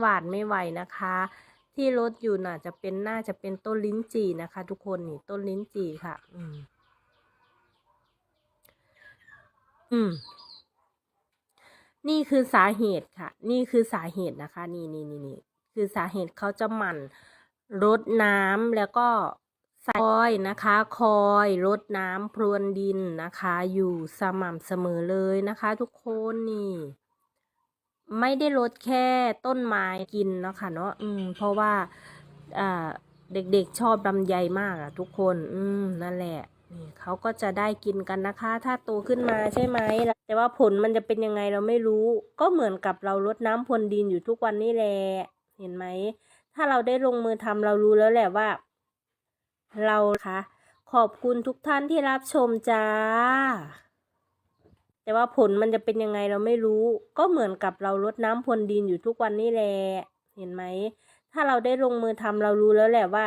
หวาดไม่ไหวนะคะ ที่รถอยู่น่ะจะเป็นน่าจะเป็นต้นลิ้นจี่นะคะ ทุกคนนี่ต้นลิ้นจี่ค่ะ อืม อืม นี่คือสาเหตุค่ะ นี่คือสาเหตุนะคะ นี่นี่นี่นี่คือสาเหตุเขาจะหมั่นรดน้ำแล้วก็ใส่คอยนะคะ คอยรดน้ำพรวนดินนะคะ อยู่สม่ำเสมอเลยนะคะ ทุกคนนี่ ไม่ได้ลดแค่ต้นไม้กินเนาะค่ะเนาะอืม เพราะว่าอ่าเด็กๆชอบลำไยมากอะทุกคน อืม นั่นแหละนี่เขาก็จะได้กินกันนะคะ ถ้าโตขึ้นมาใช่ไหมแต่ว่าผลมันจะเป็นยังไงเราไม่รู้ ก็เหมือนกับเรารดน้ำพรวนดินอยู่ทุกวันนี่แหละเห็นไหม ถ้าเราได้ลงมือทำเรารู้แล้วแหละว่า เราคะขอบคุณทุกท่านที่รับชมจ้า แต่ว่าผลมันจะเป็นยังไงเราไม่รู้ ก็เหมือนกับเรารดน้ำพรวนดินอยู่ทุกวันนี่แหละเห็นไหม ถ้าเราได้ลงมือทำเรารู้แล้วแหละว่า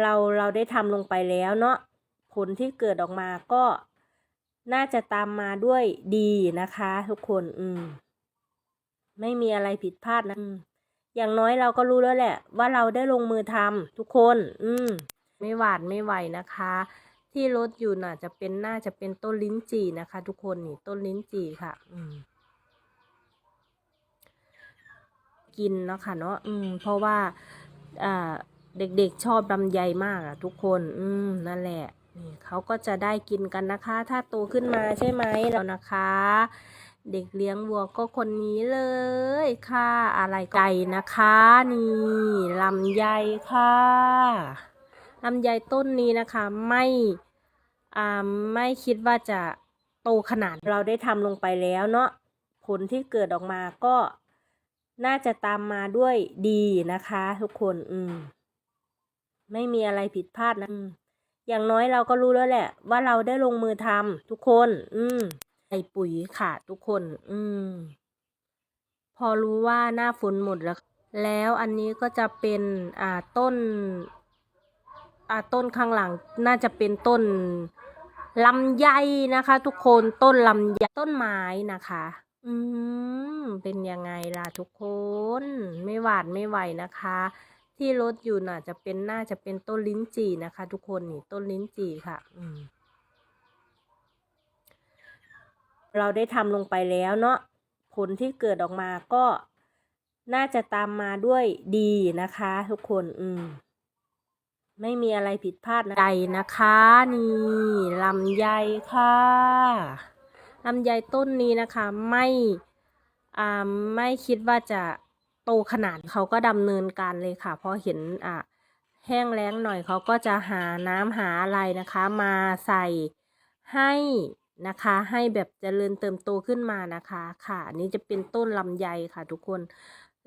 เราเราได้ทำลงไปแล้วเนาะผลที่เกิดออกมาก็น่าจะตามมาด้วยดีนะคะ ทุกคนอืมไม่มีอะไรผิดพลาดนะอืมอย่างน้อยเราก็รู้แล้วแหละ ว่าเราได้ลงมือทำทุกคน อืม ไม่หวาดไม่ไหวนะคะ ที่รถอยู่น่ะจะเป็นน่าจะเป็นต้นลิ้นจี่นะคะ ทุกคนนี่ต้นลิ้นจี่ค่ะ อืมกินเนาะค่ะเนาะอืม เพราะว่าอ่าเด็กๆชอบลำไยมากอะทุกคน อืมนั่นแหละนี่เขาก็จะได้กินกันนะคะ ถ้าโตขึ้นมาใช่ไหมแล้วนะคะ เด็กเลี้ยงวัวก็คนนี้เลยค่ะ อะไรไก่นะคะ นี่ลำไยค่ะ ลำไยต้นนี้นะคะไม่ไม่คิดว่าจะโตขนาดเราได้ทำลงไปแล้วเนาะผลที่เกิดออกมาก็น่าจะตามมาด้วยดีนะคะ ทุกคนอืมไม่มีอะไรผิดพลาดนะออย่างน้อยเราก็รู้แล้วแหละ ว่าเราได้ลงมือทำทุกคน อืมใส่ปุ๋ยค่ะทุกคน อืม พอรู้ว่าหน้าฝนหมดแล้ว แล้วอันนี้ก็จะเป็นอ่าต้น ต้นข้างหลังน่าจะเป็นต้นลำไยนะคะ ทุกคนต้นลำไยต้นไม้นะคะ อืมเป็นยังไงล่ะทุกคน ไม่หวาดไม่ไหวนะคะ ที่รถอยู่น่ะจะเป็นน่าจะเป็นต้นลิ้นจี่นะคะ ทุกคนนี่ต้นลิ้นจี่ค่ะ อืมเราได้ทำลงไปแล้วเนาะผลที่เกิดออกมาก็น่าจะตามมาด้วยดีนะคะ ทุกคน อืม ไม่มีอะไรผิดพลาดนะไก่นะคะนี่ลำไยค่ะลำไยต้นนี้นะคะ ไม่อ่าไม่คิดว่าจะโตขนาดเขาก็ดำเนินการเลยค่ะพอเห็นอะแห้งแล้งหน่อยเขาก็จะหาน้ำหาอะไรนะคะ มาใส่ให้นะคะ ให้แบบเจริญเติมโตขึ้นมานะคะค่ะอันนี้จะเป็นต้นลำไยค่ะทุกคน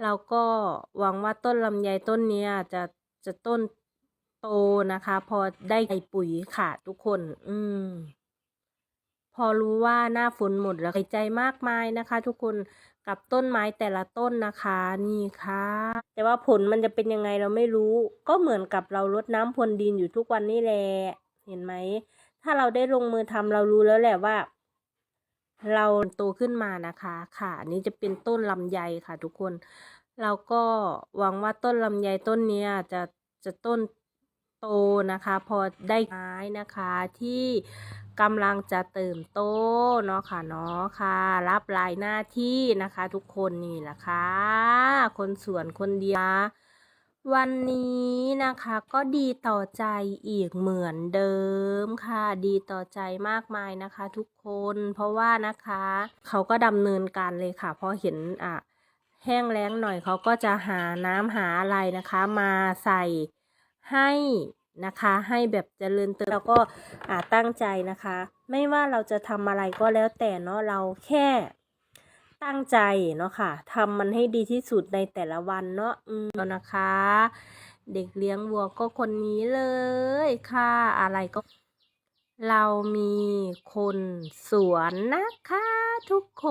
เราก็หวังว่าต้นลำไยต้นนี้จะจะต้น โตนะคะ พอได้ใส่ปุ๋ยค่ะทุกคน อืม พอรู้ว่าหน้าฝนหมดแล้วใจมากมายนะคะ ทุกคนกับต้นไม้แต่ละต้นนะคะ นี่ค่ะ แต่ว่าผลมันจะเป็นยังไงเราไม่รู้ ก็เหมือนกับเรารดน้ำพรวนดินอยู่ทุกวันนี่แหละเห็นไหมถ้าเราได้ลงมือทำเรารู้แล้วแหละว่า เราโตขึ้นมานะคะ ค่ะอันนี้จะเป็นต้นลำไยค่ะ ทุกคน เราก็หวังว่าต้นลำไยต้นนี้จะจะต้น โตนะคะ พอได้ไม้นะคะที่กำลังจะเติมโตเนาะค่ะเนาะค่ะ รับรายหน้าที่นะคะทุกคนนี่แหละค่ะ คนสวนคนเดียววันนี้นะคะก็ดีต่อใจอีกเหมือนเดิมค่ะ ดีต่อใจมากมายนะคะ ทุกคนเพราะว่านะคะ เขาก็ดำเนินการเลยค่ะพอเห็นอะแห้งแล้งหน่อยเขาก็จะหาน้ำหาอะไรนะคะ มาใส่ ให้นะคะให้แบบเจริญเติบแล้วก็ตั้งใจนะคะ ไม่ว่าเราจะทำอะไรก็แล้วแต่เนาะเราแค่ตั้งใจเนาะค่ะทำมันให้ดีที่สุดในแต่ละวันเนาะอืมแล้วนะคะ เด็กเลี้ยงวัวก็คนนี้เลยค่ะ อะไรก็ เรามีคนสวนนะคะทุกค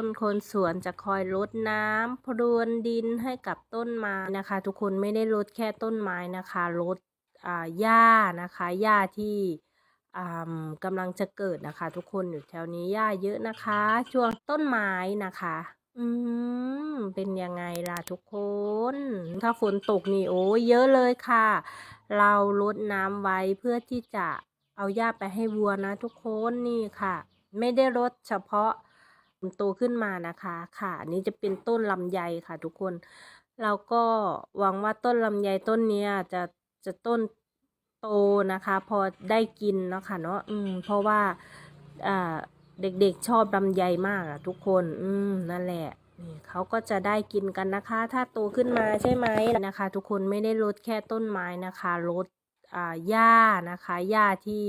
น คนสวนจะคอยรดน้ำพรวนดินให้กับต้นไม้นะคะ ทุกคนไม่ได้รดแค่ต้นไม้นะคะรดอ่าหญ้านะคะหญ้าที่อ่ากำลังจะเกิดนะคะ ทุกคนอยู่แถวนี้หญ้าเยอะนะคะ ช่วงต้นไม้นะคะ อืมเป็นยังไงล่ะทุกคน ถ้าฝนตกนี่โอ้เยอะเลยค่ะ เรารดน้ำไว้เพื่อที่จะ เอาหญ้าไปให้วัวนะทุกคนนี่ค่ะ ไม่ได้รดเฉพาะโตขึ้นมานะคะ ค่ะอันนี้จะเป็นต้นลำไยค่ะทุกคนเราก็หวังว่าต้นลำไยต้นนี้จะจะต้นโตนะคะ พอได้กินเนาะค่ะเนาะอืม เพราะว่าอ่าเด็กๆชอบลำไยมากอะทุกคน อืมนั่นแหละนี่เขาก็จะได้กินกันนะคะ ถ้าโตขึ้นมาใช่ไหมนะคะ ทุกคนไม่ได้ลดแค่ต้นไม้นะคะลด หญ้านะคะหญ้าที่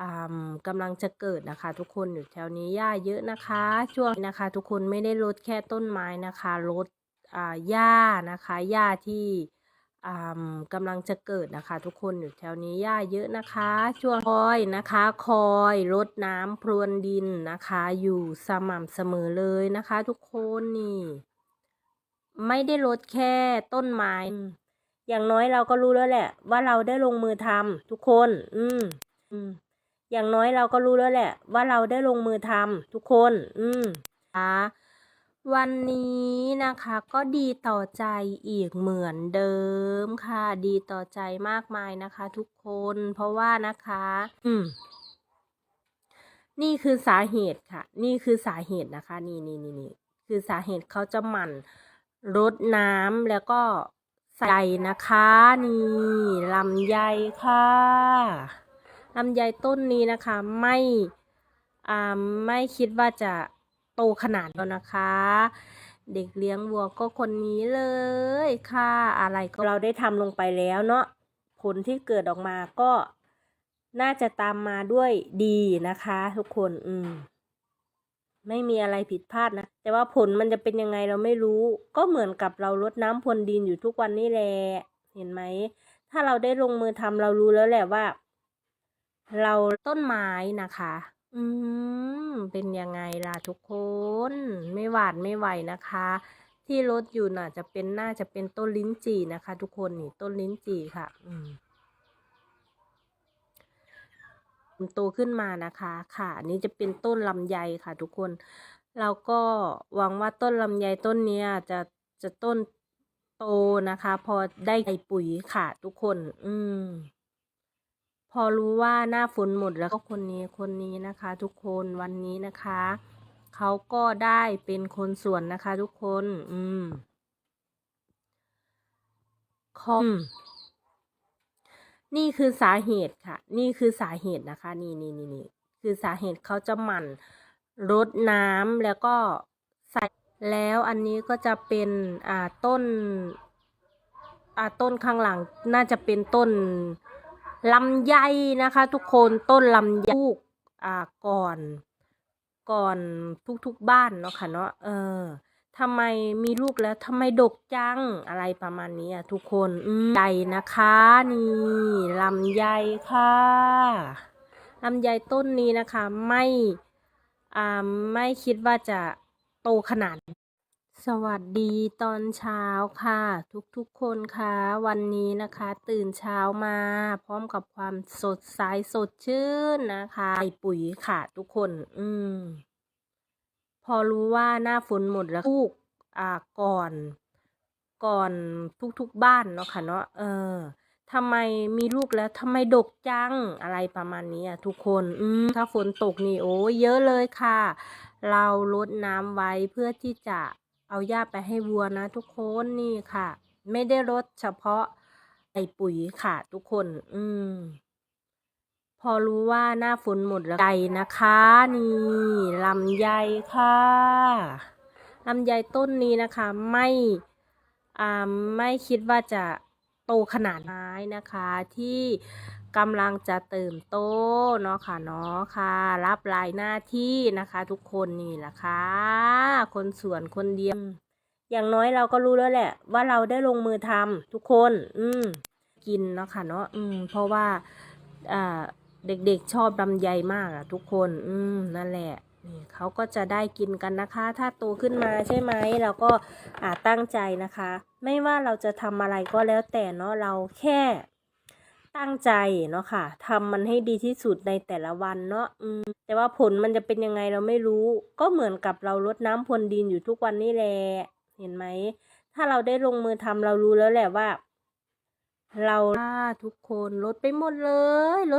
อ่ากำลังจะเกิดนะคะ ทุกคนอยู่แถวนี้หญ้าเยอะนะคะ ช่วงนะคะ ทุกคนไม่ได้ลดแค่ต้นไม้นะคะลดอ่าหญ้านะคะหญ้าที่อ่ากำลังจะเกิดนะคะ ทุกคนอยู่แถวนี้หญ้าเยอะนะคะ ช่วงคอยนะคะ คอยรดน้ำพรวนดินนะคะ อยู่สม่ำเสมอเลยนะคะ ทุกคนนี่ ไม่ได้ลดแค่ต้นไม้ อย่างน้อยเราก็รู้แล้วแหละ ว่าเราได้ลงมือทำทุกคน อืม อืม อย่างน้อยเราก็รู้แล้วแหละ ว่าเราได้ลงมือทำทุกคน อืมค่ะวันนี้นะคะก็ดีต่อใจอีกเหมือนเดิมค่ะ ดีต่อใจมากมายนะคะ ทุกคนเพราะว่านะคะ อืม นี่คือสาเหตุค่ะ นี่คือสาเหตุนะคะ นี่นี่นี่นี่คือสาเหตุเขาจะหมั่นรดน้ำแล้วก็ ใส่นะคะนี่ลำไยค่ะลำไยต้นนี้นะคะ ไม่อ่าไม่คิดว่าจะโตขนาดแล้วนะคะ เด็กเลี้ยงวัวก็คนนี้เลยค่ะ อะไรก็เราได้ทำลงไปแล้วเนาะผลที่เกิดออกมาก็น่าจะตามมาด้วยดีนะคะ ทุกคน อืม ไม่มีอะไรผิดพลาดนะ แต่ว่าผลมันจะเป็นยังไงเราไม่รู้ ก็เหมือนกับเราลดน้ำพรวนดินอยู่ทุกวันนี่แหละ เห็นไหม ถ้าเราได้ลงมือทำเรารู้แล้วแหละว่า เราต้นไม้นะคะ อืม เป็นยังไงล่ะทุกคน ไม่หวาดไม่ไหวนะคะ ที่รถอยู่น่ะ จะเป็นน่าจะเป็นต้นลิ้นจี่นะคะ ทุกคนนี่ต้นลิ้นจี่ค่ะ อืม โตขึ้นมานะคะค่ะอันนี้จะเป็นต้นลำไยค่ะ ทุกคน เราก็หวังว่าต้นลำไยต้นนี้จะจะต้นโตนะคะ พอได้ใส่ปุ๋ยค่ะ ทุกคน อืม พอรู้ว่าหน้าฝนหมดแล้วก็คนนี้คนนี้นะคะ ทุกคนวันนี้นะคะเขาก็ได้เป็นคนสวนนะคะ ทุกคน อืมคอม นี่คือสาเหตุค่ะ นี่คือสาเหตุนะคะ นี่นี่นี่นี่คือสาเหตุเขาจะหมั่นรดน้ำแล้วก็ใส่แล้วอันนี้ก็จะเป็นอ่าต้นอ่าต้นข้างหลังน่าจะเป็นต้นลำไยนะคะ ทุกคนต้นลำไยลูกอ่าก่อน ก่อนทุกๆบ้านเนาะค่ะเนาะเออ ทำไมมีลูกแล้วทำไมดกจังอะไรประมาณนี้อะทุกคนใหญ่นะคะนี่ลำไยค่ะลำไยต้นนี้นะคะ ไม่อ่าไม่คิดว่าจะโตขนาด สวัสดีตอนเช้าค่ะ ทุกๆคนค่ะ วันนี้นะคะ ตื่นเช้ามา พร้อมกับความสดใสสดชื่นนะคะใส่ปุ๋ยค่ะทุกคน อืม พอรู้ว่าหน้าฝนหมดแล้วลูกอ่าก่อน ก่อนทุกๆบ้านเนาะค่ะเนาะเออทำไมมีลูกแล้วทำไมดกจังอะไรประมาณนี้อะทุกคนอืมถ้าฝนตกนี่โอ้เยอะเลยค่ะ เราลดน้ำไว้เพื่อที่จะเอาหญ้าไปให้วัวนะ ทุกคนนี่ค่ะ ไม่ได้ลดเฉพาะใส่ปุ๋ยค่ะ ทุกคน อืม พอรู้ว่าหน้าฝนหมดแล้วใจนะคะ นี่ลำไยค่ะลำไยต้นนี้นะคะ ไม่อ่าไม่คิดว่าจะโตขนาดไม้นะคะ ที่กำลังจะเติมโตเนาะค่ะเนาะค่ะ รับรายหน้าที่นะคะ ทุกคนนี่แหละค่ะ คนสวนคนเดียว อย่างน้อยเราก็รู้แล้วแหละ ว่าเราได้ลงมือทำทุกคน อืมกินเนาะค่ะเนาะอืมเพราะว่าอ่า เด็กๆชอบลำไยมากอะทุกคน อืมนั่นแหละนี่เขาก็จะได้กินกันนะคะ ถ้าโตขึ้นมาใช่ไหมเราก็อ่าตั้งใจนะคะ ไม่ว่าเราจะทำอะไรก็แล้วแต่เนาะเราแค่ตั้งใจเนาะค่ะทำมันให้ดีที่สุดในแต่ละวันเนาะอืมแต่ว่าผลมันจะเป็นยังไงเราไม่รู้ ก็เหมือนกับเรารดน้ำพรวนดินอยู่ทุกวันนี่แหละเห็นไหมถ้าเราได้ลงมือทำเรารู้แล้วแหละว่า เราทุกคนลดไปหมดเลยลด